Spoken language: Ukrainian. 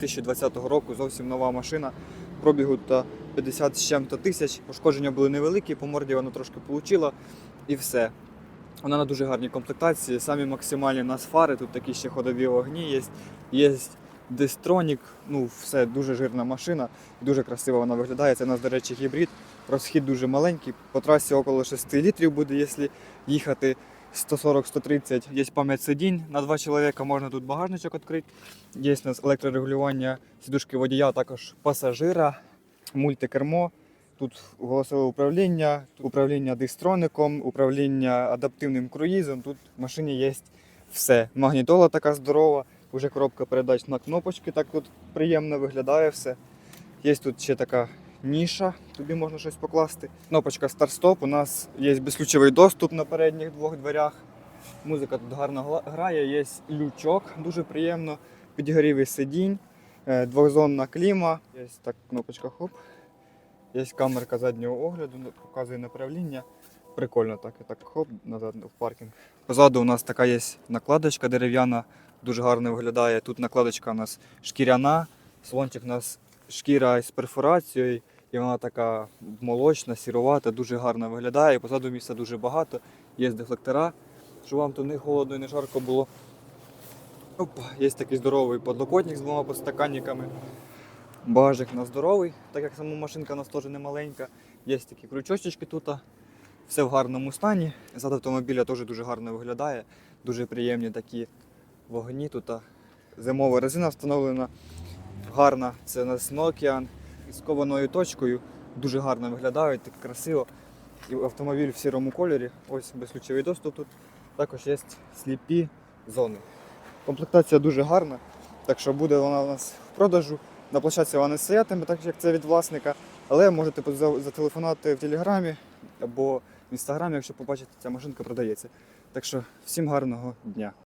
2020 року зовсім нова машина. Пробігу та 50 з чим-то тисяч. Пошкодження були невеликі, по морді вона трошки получила і все. Вона на дуже гарній комплектації. Самі максимальні у нас фари, тут такі ще ходові вогні є. Є дистронік, ну все дуже жирна машина, дуже красиво вона виглядає. Це у нас, до речі, гібрид. Розхід дуже маленький. По трасі около 6 літрів буде, якщо їхати 140-130. Є пам'ять сидінь на два чоловіка, можна тут багажничок відкрити. Є у нас електрорегулювання сідушки водія, також пасажира, мультикермо. Тут голосове управління, управління дистроником, управління адаптивним круїзом. Тут в машині є все. Магнітола така здорова, вже коробка передач на кнопочки, так тут приємно виглядає все. Є тут ще така ніша, туди можна щось покласти. Кнопочка старт-стоп. У нас є безключовий доступ на передніх двох дверях. Музика тут гарно грає, є лючок, дуже приємно, підігрівий сидінь, е, двохзонна кліма, є так кнопочка хоп. Є камерка заднього огляду, ну, показує направління. Прикольно так, і так хоп, назад в паркінг. Позаду у нас така є накладочка дерев'яна, дуже гарно виглядає. Тут накладочка у нас шкіряна, слончик у нас шкіра з перфорацією, і вона така молочна, сірувата, дуже гарно виглядає. Позаду місця дуже багато, є дефлектора, щоб вам тут не холодно і не жарко було. Опа, є такий здоровий подлокотник з двома подстаканниками. Багажник у нас здоровий, так як сама машинка у нас теж не маленька. Є такі крючочки тут. Все в гарному стані. Зад автомобіля теж дуже гарно виглядає. Дуже приємні такі вогні тут. Зимова резина встановлена гарна. Це у нас Nokian з кованою точкою. Дуже гарно виглядають, так красиво. І автомобіль в сірому кольорі. Ось безключовий доступ тут. Також є сліпі зони. Комплектація дуже гарна, так що буде вона у нас в продажу. На площадці вона не стоятиме, так як це від власника, але можете зателефонувати в телеграмі або в інстаграмі, якщо побачите, ця машинка продається. Так що всім гарного дня.